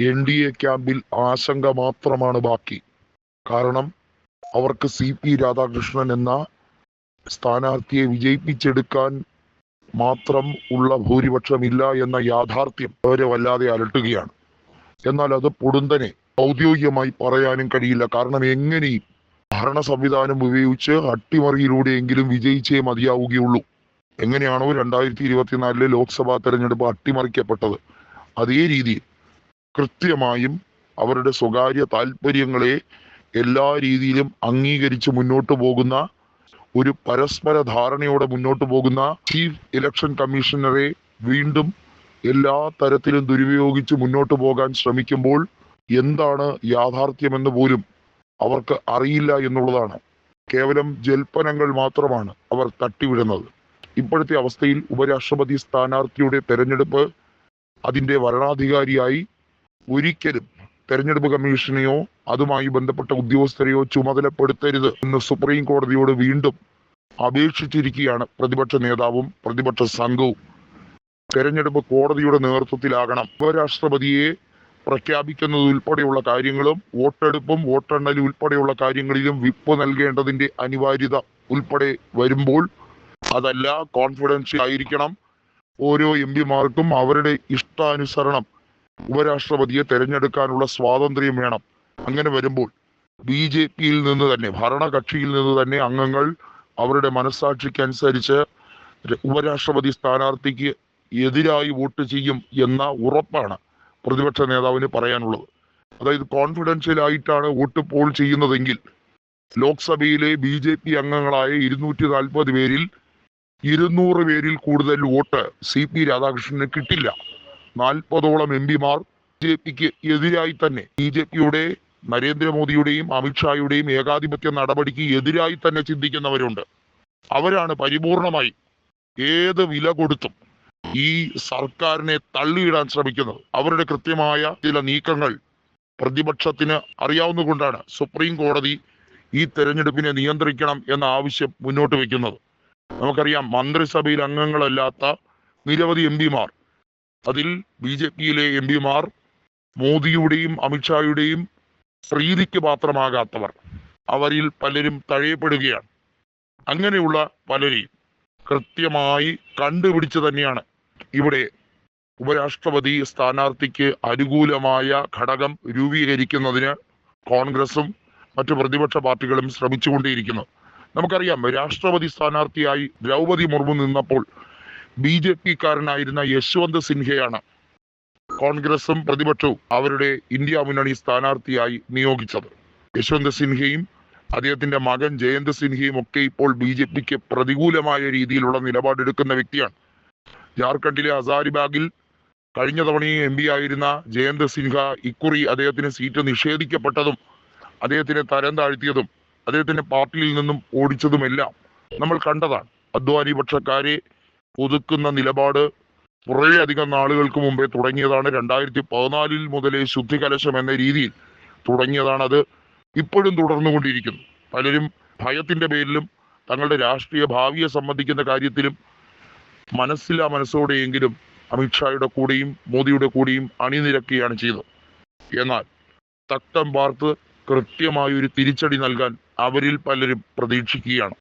N D A ക്യാമ്പിൽ ആശങ്ക മാത്രമാണ് ബാക്കി. കാരണം അവർക്ക് സി പി രാധാകൃഷ്ണൻ എന്ന സ്ഥാനാർത്ഥിയെ വിജയിപ്പിച്ചെടുക്കാൻ മാത്രം ഉള്ള ഭൂരിപക്ഷമില്ല എന്ന യാഥാർത്ഥ്യം അവരെ വല്ലാതെ അലട്ടുകയാണ്. എന്നാൽ അത് പൊടുന്തനെ ഔദ്യോഗികമായി പറയാനും കഴിയില്ല. കാരണം എങ്ങനെയും ഭരണ സംവിധാനം ഉപയോഗിച്ച് അട്ടിമറിയിലൂടെയെങ്കിലും വിജയിച്ചേ മതിയാവുകയുള്ളൂ. എങ്ങനെയാണോ രണ്ടായിരത്തി ഇരുപത്തിനാലിലെ ലോക്സഭാ തെരഞ്ഞെടുപ്പ് അട്ടിമറിക്കപ്പെട്ടത്. അതേ രീതിയിൽ കൃത്യമായും അവരുടെ സ്വകാര്യ താല്പര്യങ്ങളെ എല്ലാ രീതിയിലും അംഗീകരിച്ച് മുന്നോട്ട് പോകുന്ന ഒരു പരസ്പര ധാരണയോടെ മുന്നോട്ട് പോകുന്ന ചീഫ് ഇലക്ഷൻ കമ്മീഷണറെ വീണ്ടും എല്ലാ തരത്തിലും ദുരുപയോഗിച്ച് മുന്നോട്ട് പോകാൻ ശ്രമിക്കുമ്പോൾ എന്താണ് യാഥാർത്ഥ്യമെന്ന് പോലും അവർക്ക് അറിയില്ല എന്നുള്ളതാണ്. കേവലം ജൽപ്പനങ്ങൾ മാത്രമാണ് അവർ തട്ടിവിടുന്നത്. ഇപ്പോഴത്തെ അവസ്ഥയിൽ ഉപരാഷ്ട്രപതി സ്ഥാനാർത്ഥിയുടെ തെരഞ്ഞെടുപ്പ് അതിന്റെ വരണാധികാരിയായി ഒരിക്കലും തെരഞ്ഞെടുപ്പ് കമ്മീഷനെയോ അതുമായി ബന്ധപ്പെട്ട ഉദ്യോഗസ്ഥരെയോ ചുമതലപ്പെടുത്തരുത് എന്ന് സുപ്രീം കോടതിയോട് വീണ്ടും അപേക്ഷിച്ചിരിക്കുകയാണ് പ്രതിപക്ഷ നേതാവും പ്രതിപക്ഷ സംഘവും. തെരഞ്ഞെടുപ്പ് കോടതിയുടെ നേതൃത്വത്തിലാകണം ഉപരാഷ്ട്രപതിയെ പ്രഖ്യാപിക്കുന്നത് ഉൾപ്പെടെയുള്ള കാര്യങ്ങളും വോട്ടെടുപ്പും വോട്ടെണ്ണലും ഉൾപ്പെടെയുള്ള കാര്യങ്ങളിലും വിപ്പ് നൽകേണ്ടതിന്റെ അനിവാര്യത ഉൾപ്പെടെ വരുമ്പോൾ അതല്ല കോൺഫിഡൻഷ്യൽ ആയിരിക്കണം. ഓരോ എം പിമാർക്കും അവരുടെ ഇഷ്ടാനുസരണം ഉപരാഷ്ട്രപതിയെ തെരഞ്ഞെടുക്കാനുള്ള സ്വാതന്ത്ര്യം വേണം. അങ്ങനെ വരുമ്പോൾ ബി ജെ പിയിൽ നിന്ന് തന്നെ ഭരണകക്ഷിയിൽ നിന്ന് തന്നെ അംഗങ്ങൾ അവരുടെ മനസ്സാക്ഷിക്കനുസരിച്ച് അനുസരിച്ച് ഉപരാഷ്ട്രപതി സ്ഥാനാർത്ഥിക്ക് എതിരായി വോട്ട് ചെയ്യും എന്ന ഉറപ്പാണ് പ്രതിപക്ഷ നേതാവിന് പറയാനുള്ളത്. അതായത് കോൺഫിഡൻഷ്യൽ ആയിട്ടാണ് വോട്ട് പോൾ ചെയ്യുന്നതെങ്കിൽ ലോക്സഭയിലെ ബി ജെ പി അംഗങ്ങളായ ഇരുന്നൂറ്റി നാൽപ്പത് പേരിൽ ഇരുന്നൂറ് പേരിൽ കൂടുതൽ വോട്ട് സി പി രാധാകൃഷ്ണന് കിട്ടില്ല. നാൽപ്പതോളം എം പിമാർ ബി ജെ പിക്ക് എതിരായി തന്നെ. ബി ജെ പിയുടെ നരേന്ദ്രമോദിയുടെയും അമിത്ഷായുടെയും ഏകാധിപത്യ നടപടിക്ക് എതിരായി തന്നെ ചിന്തിക്കുന്നവരുണ്ട്. അവരാണ് പരിപൂർണമായി ഏത് വില കൊടുത്തും ഈ സർക്കാരിനെ തള്ളിയിടാൻ ശ്രമിക്കുന്നത്. അവരുടെ കൃത്യമായ ചില നീക്കങ്ങൾ പ്രതിപക്ഷത്തിന് അറിയാവുന്നതുകൊണ്ടാണ് സുപ്രീം കോടതി ഈ തെരഞ്ഞെടുപ്പിനെ നിയന്ത്രിക്കണം എന്ന ആവശ്യം മുന്നോട്ട് വയ്ക്കുന്നത്. നമുക്കറിയാം മന്ത്രിസഭയിൽ അംഗങ്ങളല്ലാത്ത നിരവധി എം പിമാർ അതിൽ ബി ജെ പിയിലെ എം പിമാർ മോദിയുടെയും അമിത്ഷായുടെയും പ്രീതിക്ക് പാത്രമാകാത്തവർ. അവരിൽ പലരും തഴയപ്പെടുകയാണ്. അങ്ങനെയുള്ള പലരെയും കൃത്യമായി കണ്ടുപിടിച്ച് തന്നെയാണ് ഇവിടെ ഉപരാഷ്ട്രപതി സ്ഥാനാർത്ഥിക്ക് അനുകൂലമായ ഘടകം രൂപീകരിക്കുന്നതിന് കോൺഗ്രസും മറ്റു പ്രതിപക്ഷ പാർട്ടികളും ശ്രമിച്ചുകൊണ്ടേയിരിക്കുന്നു. നമുക്കറിയാം രാഷ്ട്രപതി സ്ഥാനാർത്ഥിയായി ദ്രൗപതി മുർമു നിന്നപ്പോൾ ബി ജെ പിക്കാരനായിരുന്ന യശ്വന്ത് സിൻഹയാണ് കോൺഗ്രസും പ്രതിപക്ഷവും അവരുടെ ഇന്ത്യ മുന്നണി സ്ഥാനാർത്ഥിയായി നിയോഗിച്ചത്. യശ്വന്ത് സിൻഹയും അദ്ദേഹത്തിന്റെ മകൻ ജയന്ത് സിൻഹയും ഒക്കെ ഇപ്പോൾ ബി ജെ പിക്ക് പ്രതികൂലമായ രീതിയിലുള്ള നിലപാടെടുക്കുന്ന വ്യക്തിയാണ്. ജാർഖണ്ഡിലെ ഹസാരിബാഗിൽ കഴിഞ്ഞ തവണയും എം പി ആയിരുന്ന ജയന്ത് സിൻഹ ഇക്കുറി അദ്ദേഹത്തിന് സീറ്റ് നിഷേധിക്കപ്പെട്ടതും അദ്ദേഹത്തിനെ തരം താഴ്ത്തിയതും അദ്ദേഹത്തിന്റെ പാർട്ടിയിൽ നിന്നും ഓടിച്ചതുമെല്ലാം നമ്മൾ കണ്ടതാണ്. അദ്വാനി പക്ഷക്കാരെ ഒതുക്കുന്ന നിലപാട് കുറേ അധികം നാളുകൾക്ക് മുമ്പേ തുടങ്ങിയതാണ്. രണ്ടായിരത്തി പതിനാലിൽ മുതലേ ശുദ്ധികലശം എന്ന രീതിയിൽ തുടങ്ങിയതാണ് അത് ഇപ്പോഴും തുടർന്നുകൊണ്ടിരിക്കുന്നു. പലരും ഭയത്തിന്റെ പേരിലും തങ്ങളുടെ രാഷ്ട്രീയ ഭാവിയെ സംബന്ധിക്കുന്ന കാര്യത്തിലും മനസ്സിലാ മനസ്സോടെയെങ്കിലും അമിത്ഷായുടെ കൂടെയും മോദിയുടെ കൂടെയും അണിനിരക്കുകയാണ് ചെയ്തത്. എന്നാൽ തട്ടം പാർത്ത് കൃത്യമായ ഒരു തിരിച്ചടി നൽകാൻ അവരിൽ പലരും പ്രതീക്ഷിക്കുകയാണ്.